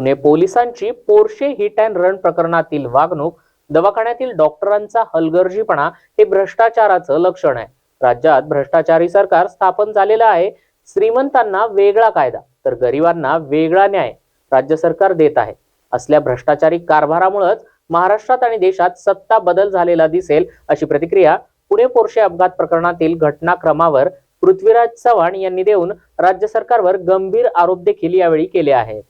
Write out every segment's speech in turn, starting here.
पुणे पोलिसांची Porsche hit and run प्रकरणातील वागणूक दवाखान्यातील डॉक्टरांचा हलगर्जीपणा हे भ्रष्टाचाराचं लक्षण आहे. राज्यात भ्रष्टाचारी सरकार स्थापन झालेलं आहे. श्रीमंतांना वेगळा कायदा तर गरिबांना वेगळा न्याय राज्य सरकार देत आहे. असल्या भ्रष्टाचारी कारभारामुळेच महाराष्ट्रात आणि देशात सत्ता बदल झालेला दिसेल अशी प्रतिक्रिया पुणे पोर्शे अपघात प्रकरणातील घटनाक्रमावर पृथ्वीराज चव्हाण यांनी देऊन राज्य सरकारवर गंभीर आरोप देखील यावेळी केले आहेत.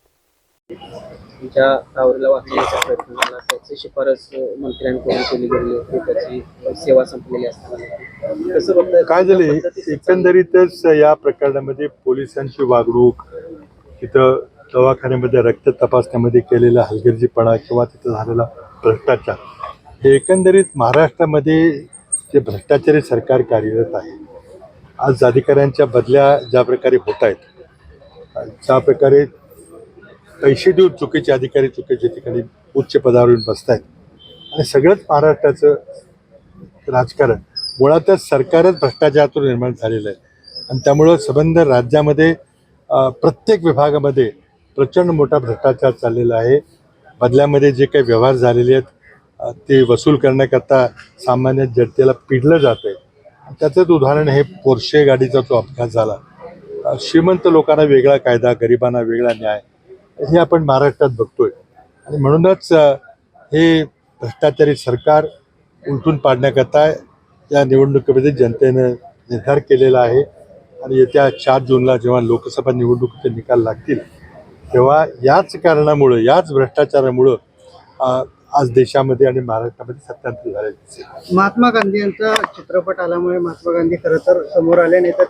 तुमच्या टावरला वाचण्याचा प्रयत्न झाला. त्याची शिफारस मंत्र्यांकडून केली गेली होती. त्याची सेवा संपलेली असताना. कसं काय झाले? एकंदरीतच या प्रकरणामध्ये पोलिसांची वागणूक तिथं दवाखान्यामध्ये रक्त तपासण्यामध्ये केलेला हलगर्जीपणा किंवा तिथं झालेला भ्रष्टाचार हे एकंदरीत महाराष्ट्रामध्ये जे भ्रष्टाचारी सरकार कार्यरत आहे आज अधिकाऱ्यांच्या बदल्या ज्या प्रकारे होत आहेत ज्या प्रकारे पैसे देऊन चुकीचे अधिकारी चुकीच्या ठिकाणी उच्च पदावर येऊन बसत आहेत आणि सगळंच महाराष्ट्राचं राजकारण. मुळातच सरकारच भ्रष्टाचारातून निर्माण झालेलं आहे. आणि त्यामुळं संबंध राज्यामध्ये प्रत्येक विभागामध्ये प्रचंड मोठा भ्रष्टाचार चाललेला आहे. बदल्यामध्ये जे काही व्यवहार झालेले आहेत ते वसूल करण्याकरता सामान्य जनतेला पिडलं जातं आहे. त्याचंच उदाहरण हे पोर्शे गाडीचा जो अपघात झाला. श्रीमंत लोकांना वेगळा कायदा गरिबांना वेगळा न्याय. हे आपण महाराष्ट्रात बघतोय. आणि म्हणूनच हे भ्रष्टाचारी सरकार उलटून पाडण्याकरता या निवडणुकीमध्ये जनतेनं निर्धार केलेला आहे. आणि येत्या चार जूनला जेव्हा लोकसभा निवडणुकीचे निकाल लागतील तेव्हा याच कारणामुळं याच भ्रष्टाचारामुळं आज देशामध्ये आणि महाराष्ट्रामध्ये सत्तांतर झाले महात्मा गांधी यांचा चित्रपट आल्यामुळे महात्मा गांधी खरं तर समोर आले नेत्याचे